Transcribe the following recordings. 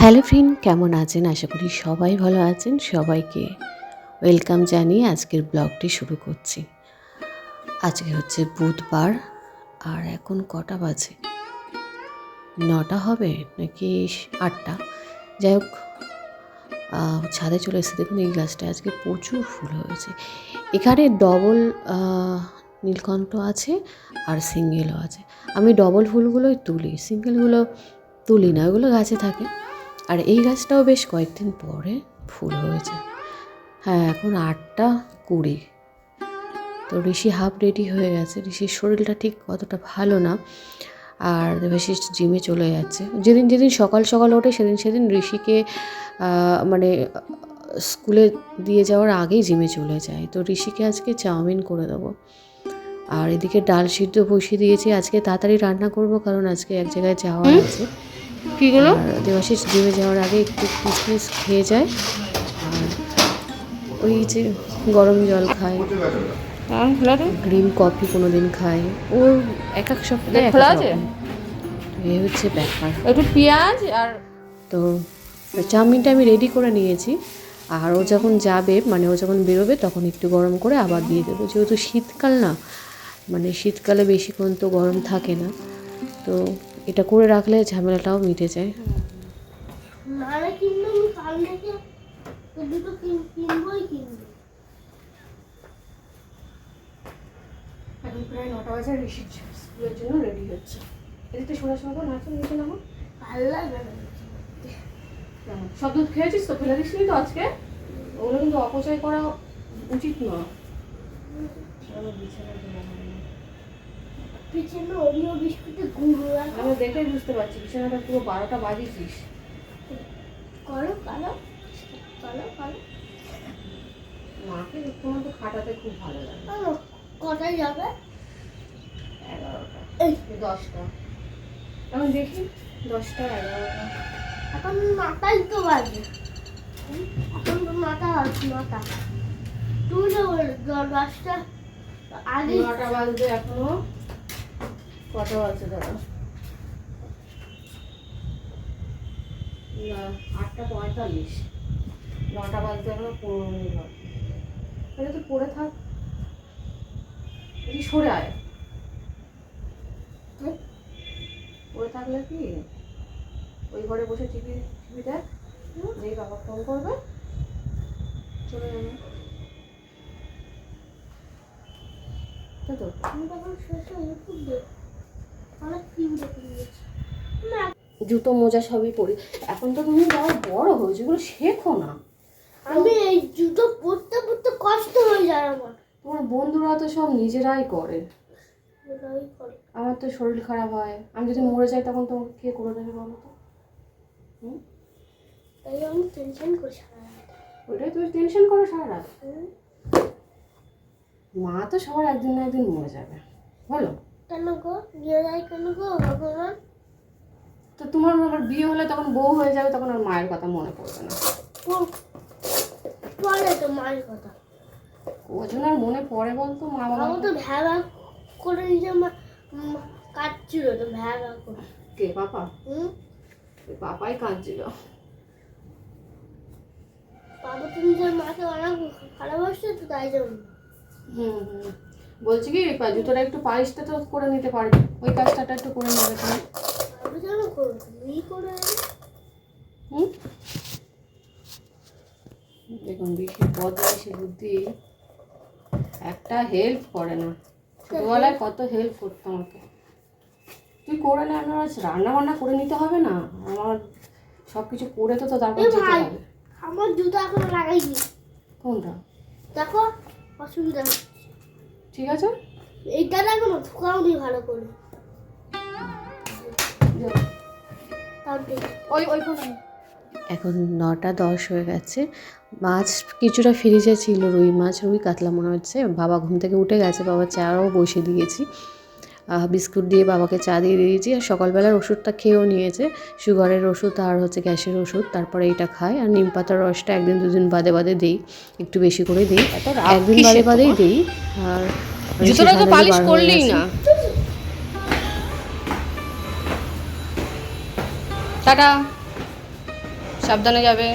Hello friend, কেমন আছেন? আশা করি সবাই ভালো আছেন। সবাইকে ওয়েলকাম জানিয়ে আজকের ব্লগটি শুরু করছি। আজকে হচ্ছে বুধবার আর এখন কটা বাজে? নটা হবে নাকি আটটা? যাই হোক ছাদে চলে এসেছে। দেখুন, এই গাছটা আজকে প্রচুর ফুল হয়েছে। এখানে ডবল নীলকণ্ঠ আছে আর সিঙ্গেলও আছে। আমি ডবল ফুলগুলোই তুলি। সিঙ্গেলগুলো তুলি না, ওগুলো গাছে থাকে। আর এই গাছটাও বেশ কয়েকদিন পরে ফুল হয়েছে। হ্যাঁ এখন আটটা কুড়ি। তো ঋষি হাফ রেডি হয়ে গেছে। ঋষির শরীরটা ঠিক অতটা ভালো না। আর দেবাশিস জিমে চলে যাচ্ছে। যেদিন যেদিন সকাল সকাল ওঠে সেদিন সেদিন ঋষিকে মানে স্কুলে দিয়ে যাওয়ার আগেই জিমে চলে যায়। তো ঋষিকে আজকে চাউমিন করে দেবো। আর এদিকে ডাল সিদ্ধ বসিয়ে দিয়েছি। আজকে তাড়াতাড়ি রান্না করব কারণ আজকে এক জায়গায় যাওয়ার আছে। কিগুলো? দেবাশিস জিমে যাওয়ার আগে একটু কিশমিশ খেয়ে যায়। আর ওই যে গরম জল খায়। গ্রিন কফি কোনো দিন খায়। ওর এক এক সপ্তাহে খোলা আছে? এই হচ্ছে ব্যাপার। একটু পেঁয়াজ আর তো চাউমিনটা আমি রেডি করে নিয়েছি। আর ও যখন যাবে মানে ও যখন বেরোবে তখন একটু গরম করে আবার দিয়ে দেবো। যেহেতু শীতকাল না মানে শীতকালে বেশিক্ষণ তো গরম থাকে না। তো এটা করে রাখলে ঝামেলাটাও মিটে যায়। নাহলে কিনবো আমি কাল থেকে তো কিন- কিনবোই কিনবো। এখন প্রায় নটা বাজে স্কুলের জন্য রেডি হচ্ছে। এদিকে শোনা শোনা নাচুন নিচে নামো। ভালো লাগে সব দুধ খেয়েছিস তো? ফেলে দিসনি তো আজকে? ওগুলো কিন্তু অপচয় করা উচিত না পিছনে ওরিও বিস্কুটে গুঁড়ো আমি দেখেই বুঝতে পারছি বিছানাটা পুরো বারোটা বাজিয়েছিস। করো কালো কালো কালো মাকে তোমার তো খাটাতে খুব ভালো লাগে। কটায় যাবে? এগারোটা দশটা। এখন দেখি দশটা এগারোটা। এখন নটাই তো বাজে। এখন তো নটা বাজে নটা। তুমি তো দশটা। আগে নটা বাজতে এখনও। কটা বাজছে দাদা না, আটটা পঁয়তাল্লিশ। নটা বাজতে এখনও পনেরো মিনিট বাকি। তাহলে তো পড়ে থাক। সরে আয়? পড়ে থাকলে কি? ওই ঘরে বসে টিভি টিভি দেখ। যেই বাবা ফোন করবে। চলে যাবে। তাই তো আমি তখন শেষে ইউটিউব জুতো মোজা সবই পরি। এখন তো তুমি যাও বড় হয়েছে এগুলো শেখো না। আমি এই জুতো পরতে পরতে কষ্ট হয়ে যায় আমার। তোমার বন্ধুরা তো সব নিজেরাই করে। আমার তো শরীর খারাপ হয়। আমি যদি মরে যাই তখন তোমাকে কে করে দেবে বলো তো? হুম? তাই আমি টেনশন করি সারা রাত। ওইটাই তুমি টেনশন করো সারা রাত। মা তো সবার একদিন না একদিন মরে যাবে। বলো? কেন গো? বিয়ে যায় কেন গো ভগবান? তো তোমার আবার বিয়ে হলে তখন বউ হয়ে যাবে তখন আর মায়ের কথা মনে পড়বে না। পরে তো মায়ের কথা। ওজন আর মনে পড়ে বলতো মা বাবা? তো ভ্যাবা করে নিজে কাটছিল তো ভ্যাবা করে। কে পাপা হুম? পাপাই কাঁদছিল। বাবা তো নিজের মাকে অনেক ভালোবাসছে তো তাই জন্য। হুম হুম। বলছি কি জুতোটা একটু পালিশটা তো করে নিতে পারবে। ওই কাজটা একটু করে নেবে তুমি দেখুন বেশি বদমাইশি বুদ্ধি। একটা হেল্প করে না। ছোটবেলায় কত হেল্প করতো আমাকে। তুই করে নে আমার আজ রান্না বান্না করে নিতে হবে না? আমার সব কিছু করে তো তো তারপর যেতে হবে। আমার জুতো এখনও লাগাইনি। কোনটা? দেখো অসুবিধা। ঠিক আছে? এইটা না এখনও ঢুকাওনি ভালো করে। যাও। তাও দেখি। ওই ওই এখন নটা দশ হয়ে গেছে। মাছ কিছুটা ফ্রিজে ছিল রুই মাছ রুই কাতলা মনে হচ্ছে। বাবা ঘুম থেকে উঠে গেছে বাবা চাও বসে দিয়েছি। বিস্কুট দিয়ে বাবাকে চা দিয়ে দিয়েছি। আর সকালবেলার ওষুধটা খেয়েও নিয়েছে। সুগারের ওষুধ আর হচ্ছে গ্যাসের ওষুধ। তারপরে এইটা খায় আর নিম পাতার রসটা একদিন দুদিন বাদে বাদে দিই। একটু বেশি করে দিই। একদিন বাদে বাদেই দিই। আর জুতোটা তো পালিশ করলেই না। টাটা। সাবধানে যাবে।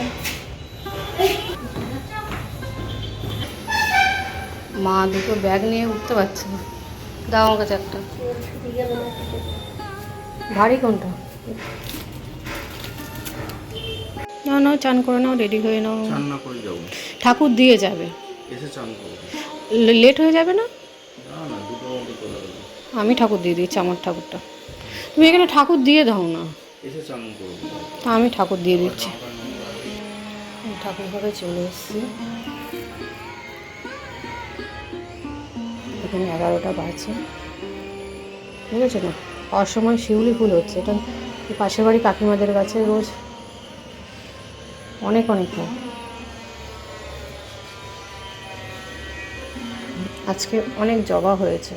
মা দুটো ব্যাগ নিয়ে উঠতে পারছে না। দাও আমার কাছে একটা। ভারী কোনটা? না নাও চান করে নাও রেডি হয়ে নাও। না ঠাকুর দিয়ে যাবে। লেট হয়ে যাবে না? না না আমি ঠাকুর দিয়ে দিচ্ছি আমার ঠাকুরটা। তুমি এখানে ঠাকুর দিয়ে দাও না। আমি ঠাকুর দিয়ে দিচ্ছি। ঠাকুর ঘরে চলে এসেছি। এখানে এগারোটা বাজছে বুঝেছ না অসময় শিউলি ফুল হচ্ছে। এটা পাশের বাড়ি কাকিমাদের কাছে রোজ অনেক অনেক আজকে অনেক জবা হয়েছে।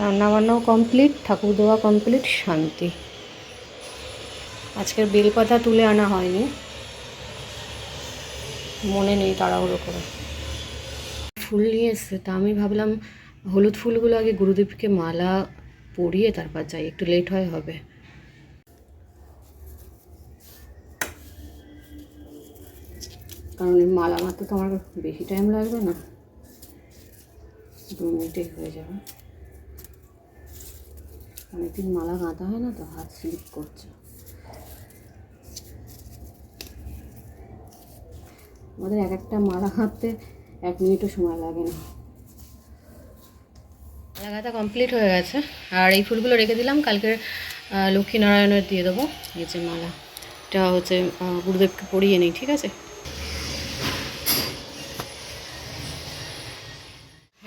রান্নাবান্নাও কমপ্লিট, ঠাকুর দেওয়া কমপ্লিট, শান্তি। আজকের বেলপাতা তুলে আনা হয়নি। মনে নেই তাড়াহুড়ো করে। ফুল নিয়ে এসছে, তা আমি ভাবলাম হলুদ ফুলগুলো আগে গুরুদেবকে মালা পরিয়ে তারপর যাই, একটু লেট হয়, হবে। কারণ মালা মারতে তো আমার বেশি টাইম লাগবে না। দু মিনিটেই হয়ে যাবে। অনেকদিন মালা গাঁথা হয় না তো, হাত স্লিপ করছে। আমাদের এক একটা মালা গাঁথতে এক মিনিটও সময় লাগে না। মালা গাঁথা কমপ্লিট হয়ে গেছে। আর এই ফুলগুলো রেখে দিলাম। কালকে লক্ষ্মীনারায়ণের দিয়ে দেবো। এই যে মালা। এটা হচ্ছে গুরুদেবকে পরিয়ে নিই, ঠিক আছে?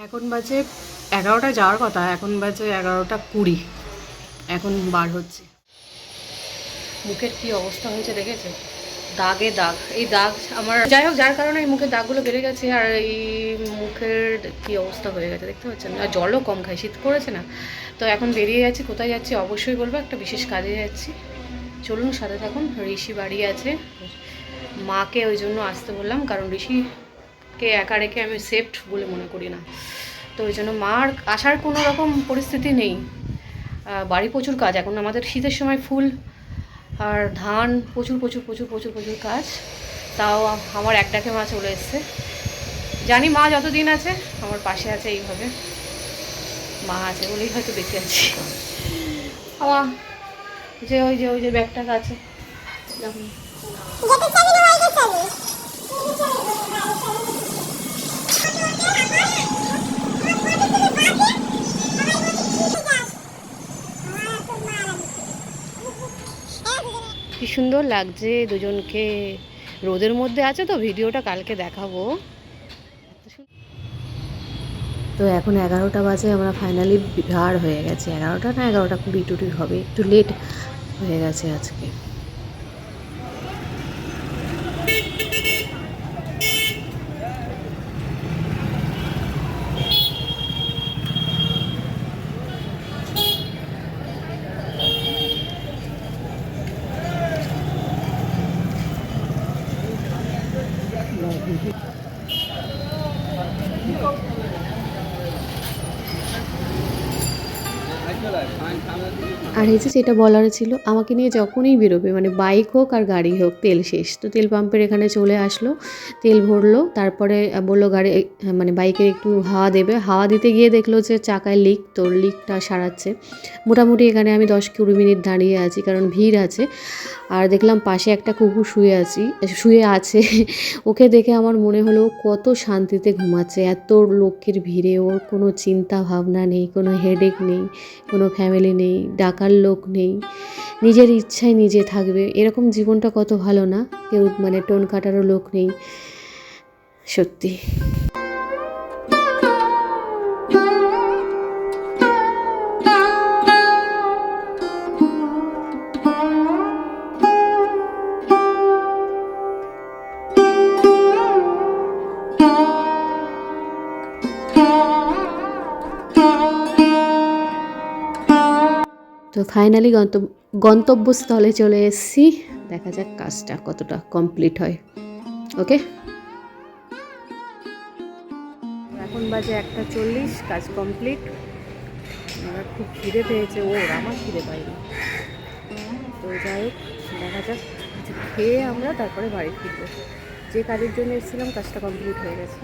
এখন বাজে এগারোটা যাওয়ার কথা। এখন বাজে এগারোটা কুড়ি। এখন বার হচ্ছে। মুখের কি অবস্থা হয়েছে, দেখেছ? দাগে দাগ, এই দাগ আমার যাই হোক, যার কারণে এই মুখের দাগগুলো বেড়ে গেছে আর এই মুখের কি অবস্থা হয়ে গেছে দেখতে পাচ্ছেন? আর জলও কম খাই শীত করেছে না। তো এখন বেরিয়ে যাচ্ছি, কোথায় যাচ্ছি অবশ্যই বলব, একটা বিশেষ কাজে যাচ্ছি। চলুন, সাথে থাকুন, ঋষি বাড়ি আছে। মাকে ওই জন্য আসতে বললাম, কারণ ঋষিকে একা রেখে আমি সেফট বলে মনে করি না। তো ওই জন্য মার আসার কোনো রকম পরিস্থিতি নেই। বাড়ি প্রচুর কাজ, এখন আমাদের শীতের সময় ফুল আর ধান প্রচুর প্রচুর প্রচুর প্রচুর প্রচুর কাজ। তাও আমার একটাকে মা চলে এসছে। জানি মা যতদিন আছে, আমার পাশে আছে এইভাবে। মা আছে বলেই হয়তো বেঁচে আছি। যে ওই যে ওই যে ব্যাগটা আছে দেখুন কি সুন্দর লাগছে দুজনকে। রোদের মধ্যে আছে তো, ভিডিওটা কালকে দেখাবো। তো এখন এগারোটা বাজে, আমরা ফাইনালি ভাড় হয়ে গেছে। এগারোটা না এগারোটা কুড়ি টুড়ি হবে, একটু লেট হয়ে গেছে আজকে। Thank you. আর এই যে যেটা বলার ছিল, আমাকে নিয়ে যখনই বেরোবে মানে বাইক হোক আর গাড়ি হোক, তেল শেষ। তো তেল পাম্পের এখানে চলে আসলো, তেল ভরলো, তারপরে বলল গাড়ি মানে বাইকের একটু হাওয়া দেবে। হাওয়া দিতে গিয়ে দেখল যে চাকায় লিক তো লিকটা সারাচ্ছে। মোটামুটি এখানে আমি দশ কুড়ি মিনিট দাঁড়িয়ে আছি, কারণ ভিড় আছে। আর দেখলাম পাশে একটা কুকুর শুয়ে আছি, শুয়ে আছে। ওকে দেখে আমার মনে হলো কত শান্তিতে ঘুমাচ্ছে, এত লোকের ভিড়ে, ওর কোনো চিন্তা ভাবনা নেই, কোনো হেডেক নেই, কোনো ফ্যামিলি নেই ডাকার লোক নেই। নিজের ইচ্ছায় নিজে থাকবে। এরকম জীবনটা কত ভালো না? কেউ মানে টোন কাটারও লোক নেই। সত্যি। তো ফাইনালি গন্তব্য গন্তব্যস্থলে চলে এসেছি। দেখা যাক কাজটা কতটা কমপ্লিট হয়। ওকে এখন বাজে একটা চল্লিশ, কাজ কমপ্লিট আমার খুব খিদে পেয়েছে। ওর আমার খিদে পাইনি। তো যাই হোক, দেখা যাক। কিছু খেয়ে আমরা তারপরে বাড়ি ফিরবো। যে কাজের জন্য এসেছিলাম, কাজটা কমপ্লিট হয়ে গেছে।